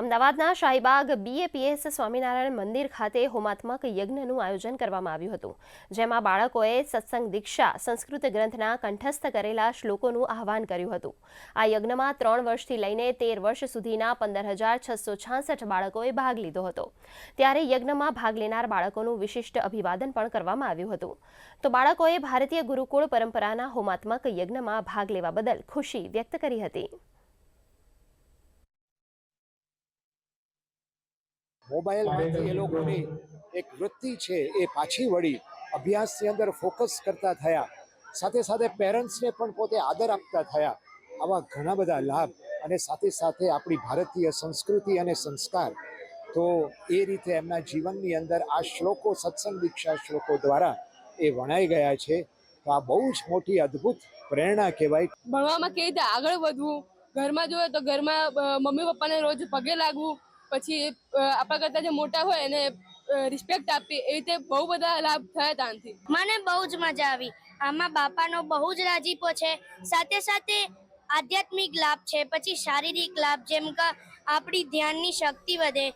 અમદાવાદના શાહીબાગ બીએપીએસ સ્વામિનારાયણ મંદિર ખાતે હોમાત્મક યજ્ઞનું આયોજન કરવામાં આવ્યું હતું, જેમાં બાળકોએ સત્સંગ દીક્ષા, સંસ્કૃત ગ્રંથના કંઠસ્થ કરેલા શ્લોકોનું આહવાન કર્યું હતું. આ યજ્ઞમાં ત્રણ વર્ષથી લઈને તેર વર્ષ સુધીના પંદર હજાર છસો છાસઠ બાળકોએ ભાગ લીધો હતો. ત્યારે યજ્ઞમાં ભાગ લેનાર બાળકોનું વિશિષ્ટ અભિવાદન પણ કરવામાં આવ્યું હતું. તો બાળકોએ ભારતીય ગુરુકુળ પરંપરાના હોમાત્મક યજ્ઞમાં ભાગ લેવા બદલ ખુશી વ્યક્ત કરી હતી. મોબાઈલમાંથી એ લોકોની એક વૃત્તિ છે એ પાછી વળી અભ્યાસની અંદર ફોકસ કરતા થયા. સાથે સાથે પેરેન્ટ્સને પણ પોતે આદર આપતા થયા. આવા ઘણા બધા લાભ અને સાથે સાથે આપણી ભારતીય સંસ્કૃતિ અને સંસ્કાર. તો એ રીતે એમના જીવનની અંદર આ શ્લોકો, સત્સંગ દીક્ષા શ્લોકો દ્વારા એ વણાઈ ગયા છે. તો આ બહુ જ મોટી અદ્ભુત પ્રેરણા કહેવાય. ભણવામાં કેવી રીતે આગળ વધવું? ઘરમાં જોઈએ તો ઘરમાં મમ્મી પપ્પાને રોજ પગે લાગવું પછી આપણા કરતાં જે મોટા હોય એને રિસ્પેક્ટ આપવી એ રીતે બહુ બધા લાભ થયા ત્યાંથી. મને બહુ જ મજા આવી. આમાં બાપાનો બહુ જ રાજીપો છે. સાથે સાથે આધ્યાત્મિક લાભ છે. પછી શારીરિક લાભ જેમ કે આપણી ધ્યાનની શક્તિ વધે.